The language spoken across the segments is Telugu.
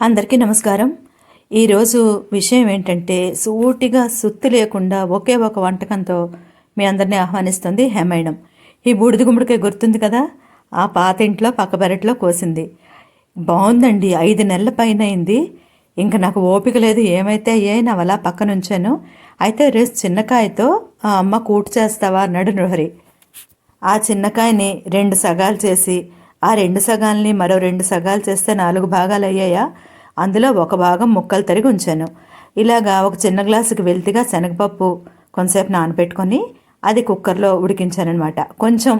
అందరికీ నమస్కారం. ఈరోజు విషయం ఏంటంటే సూటిగా సుత్తి లేకుండా ఒకే ఒక వంటకంతో మీ అందరినీ ఆహ్వానిస్తుంది హేమాయణం. ఈ బూడిద గుమ్మడికాయ గుర్తుంది కదా? ఆ పాత ఇంట్లో పక్క పెరట్లో కోసింది. బాగుందండి ఐదు నెలల పైన అయింది. ఇంకా నాకు ఓపిక లేదు ఏమైతే ఏ నా అలా పక్కన ఉంచాను. అయితే రేపు చిన్నకాయతో ఆ అమ్మ కూటు చేస్తావా అన్నాడు నృహరి. ఆ చిన్నకాయని రెండు సగాలు చేసి ఆ రెండు సగాల్ని మరో రెండు సగాలు చేస్తే నాలుగు భాగాలు అయ్యాయా అందులో ఒక భాగం ముక్కలు తరిగి ఉంచాను. ఇలాగా ఒక చిన్న గ్లాసుకి వెళ్తిగా శనగపప్పు కొంతసేపు నానబెట్టుకొని అది కుక్కర్లో ఉడికించానమాట కొంచెం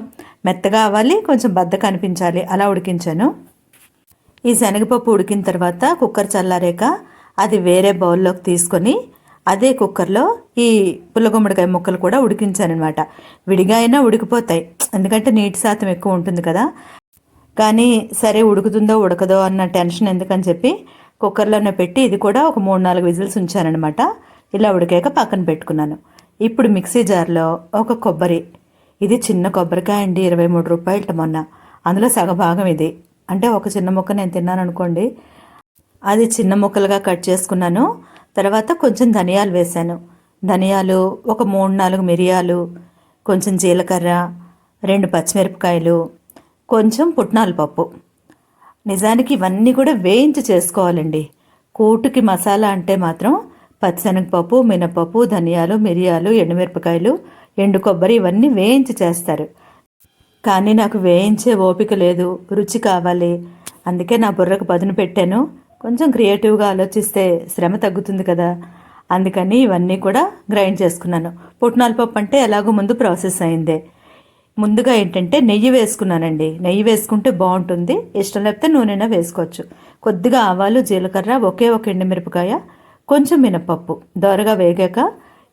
మెత్తగా అవ్వాలి కొంచెం బద్ద కనిపించాలి అలా ఉడికించాను. ఈ శనగపప్పు ఉడికిన తర్వాత కుక్కర్ చల్లారాక అది వేరే బౌల్లోకి తీసుకొని అదే కుక్కర్లో ఈ పుల్లగుమ్మడికాయ ముక్కలు కూడా ఉడికించానమాట విడిగా అయినా ఉడికిపోతాయి. ఎందుకంటే నీటి శాతం ఎక్కువ ఉంటుంది కదా. కానీ సరే ఉడుకుతుందో ఉడకదో అన్న టెన్షన్ ఎందుకని చెప్పి కుక్కర్లోనే పెట్టి ఇది కూడా ఒక మూడు నాలుగు విజిల్స్ ఉంచానన్నమాట. ఇలా ఉడికాక పక్కన పెట్టుకున్నాను. ఇప్పుడు మిక్సీ జార్లో ఒక కొబ్బరి. ఇది చిన్న కొబ్బరికాయ అండి ఇరవై మూడు రూపాయలట మొన్న. అందులో సగభాగం ఇది. అంటే ఒక చిన్న ముక్క నేను తిన్నాను అనుకోండి అది చిన్న ముక్కలుగా కట్ చేసుకున్నాను. తర్వాత కొంచెం ధనియాలు వేశాను. ధనియాలు ఒక మూడు నాలుగు మిరియాలు కొంచెం జీలకర్ర రెండు పచ్చిమిరపకాయలు కొంచెం పుట్నాల పప్పు. నిజానికి ఇవన్నీ కూడా వేయించి చేసుకోవాలండి. కూటుకి మసాలా అంటే మాత్రం పచ్చిశనగపప్పు మినపప్పు ధనియాలు మిరియాలు ఎండుమిరపకాయలు ఎండు కొబ్బరి ఇవన్నీ వేయించి చేస్తారు. కానీ నాకు వేయించే ఓపిక లేదు రుచి కావాలి. అందుకే నా బుర్రకు పదును పెట్టాను. కొంచెం క్రియేటివ్గా ఆలోచిస్తే శ్రమ తగ్గుతుంది కదా. అందుకని ఇవన్నీ కూడా గ్రైండ్ చేసుకున్నాను. పుట్నాల పప్పు అంటే ఎలాగో ముందు ప్రాసెస్ అయిందే. ముందుగా ఏంటంటే నెయ్యి వేసుకున్నానండి. నెయ్యి వేసుకుంటే బాగుంటుంది. ఇష్టం లేకపోతే నూనెనా వేసుకోవచ్చు. కొద్దిగా ఆవాలు జీలకర్ర ఒకే ఒక ఎండుమిరపకాయ కొంచెం మినపప్పు. దోరగా వేగాక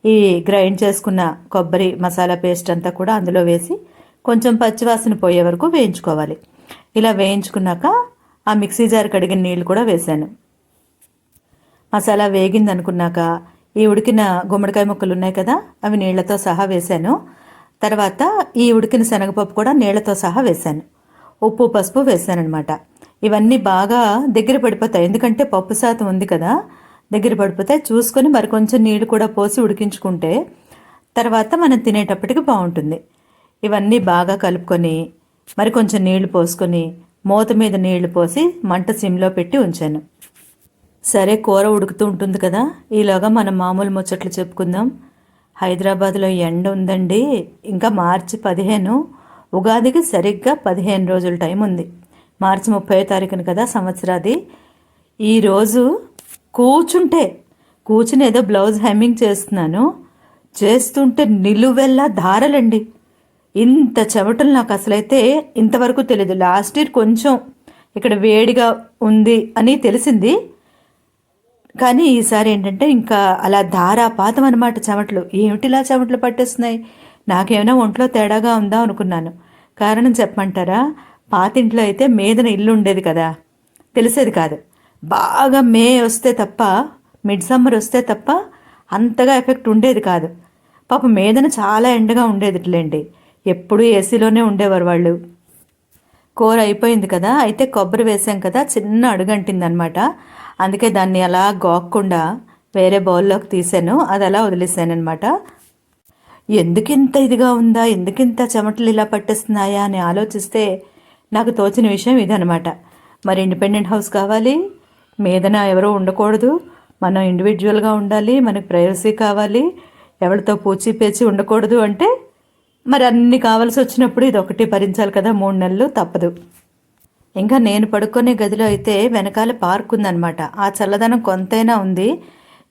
ఈ గ్రైండ్ చేసుకున్న కొబ్బరి మసాలా పేస్ట్ అంతా కూడా అందులో వేసి కొంచెం పచ్చివాసన పోయే వరకు వేయించుకోవాలి. ఇలా వేయించుకున్నాక ఆ మిక్సీ జార్ కడిగిన నీళ్ళు కూడా వేశాను. మసాలా వేగింది అనుకున్నాక ఈ ఉడికిన గుమ్మడికాయ ముక్కలు ఉన్నాయి కదా అవి నీళ్ళతో సహా వేశాను. తర్వాత ఈ ఉడికిన శనగపప్పు కూడా నీళ్ళతో సహా వేశాను. ఉప్పు పసుపు వేశానమాట ఇవన్నీ బాగా దగ్గర పడిపోతాయి. ఎందుకంటే పప్పు శాతం ఉంది కదా దగ్గర పడిపోతాయి. చూసుకొని మరి కొంచెం నీళ్ళు కూడా పోసి ఉడికించుకుంటే తర్వాత మనం తినేటప్పటికి బాగుంటుంది. ఇవన్నీ బాగా కలుపుకొని మరి కొంచెం నీళ్ళు పోసుకొని మూత మీద నీళ్ళు పోసి మంట సిమ్లో పెట్టి ఉంచాను. సరే కూర ఉడుకుతూ ఉంటుంది కదా ఈలోగా మనం మామూలు ముచ్చట్లు చెప్పుకుందాం. హైదరాబాద్లో ఎండ ఉందండి. ఇంకా మార్చి పదిహేను ఉగాదికి సరిగ్గా పదిహేను రోజుల టైం ఉంది. మార్చి ముప్పై తారీఖున కదా సంవత్సరాది. ఈరోజు కూర్చుంటే కూర్చుని ఏదో బ్లౌజ్ హెమ్మింగ్ చేస్తున్నాను. చేస్తుంటే నిలువెల్లా ధారలండి. ఇంత చెమటలు నాకు అసలైతే ఇంతవరకు తెలియదు లాస్ట్ ఇయర్ కొంచెం ఇక్కడ వేడిగా ఉంది అని తెలిసింది. కానీ ఈసారి ఏంటంటే ఇంకా అలా ధారాపాతం అనమాట చెమటలు. ఏమిటిలా చెమటలు పట్టేస్తున్నాయి? నాకేమైనా ఒంట్లో తేడాగా ఉందా అనుకున్నాను. కారణం చెప్పమంటారా? పాతింట్లో అయితే మీదన ఇల్లు ఉండేది కదా. తెలిసేది కాదు. బాగా మే వస్తే తప్ప మిడ్ సమ్మర్ వస్తే తప్ప అంతగా ఎఫెక్ట్ ఉండేది కాదు. పాప మీదన చాలా ఎండగా ఉండేదిట్లేండి. ఎప్పుడూ ఏసీలోనే ఉండేవారు వాళ్ళు. కూర అయిపోయింది కదా అయితే కొబ్బరి వేసాం కదా చిన్న అడుగంటిందనమాట. అందుకే దాన్ని అలా గోక్కుండా వేరే బౌల్లోకి తీసాను అది అలా వదిలేసానమాట ఎందుకింత ఇదిగా ఉందా ఎందుకింత చెమటలు ఇలా పట్టేస్తున్నాయా అని ఆలోచిస్తే నాకు తోచిన విషయం ఇదనమాట. మరి ఇండిపెండెంట్ హౌస్ కావాలి మీదన ఎవరో ఉండకూడదు మనం ఇండివిజువల్గా ఉండాలి మనకు ప్రైవసీ కావాలి ఎవరితో పూచి పేచి ఉండకూడదు అంటే మరి అన్ని కావాల్సి వచ్చినప్పుడు ఇది ఒకటి భరించాలి కదా మూడు నెలలు తప్పదు. ఇంకా నేను పడుకునే గదిలో అయితే వెనకాల పార్క్ ఉందన్నమాట. ఆ చల్లదనం కొంతైనా ఉంది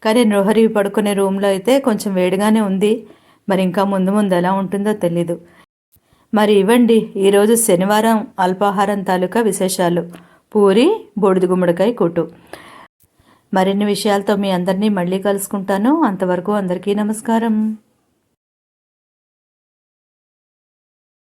కానీ నృహరి పడుకునే రూమ్లో అయితే కొంచెం వేడిగానే ఉంది. మరి ఇంకా ముందు ముందు ఎలా ఉంటుందో తెలీదు. మరి ఇవ్వండి ఈరోజు శనివారం అల్పాహారం తాలూకా విశేషాలు. పూరి బూడిద గుమ్మడికాయ కూటు. మరిన్ని విషయాలతో మీ అందరినీ మళ్ళీ కలుసుకుంటాను. అంతవరకు అందరికీ నమస్కారం.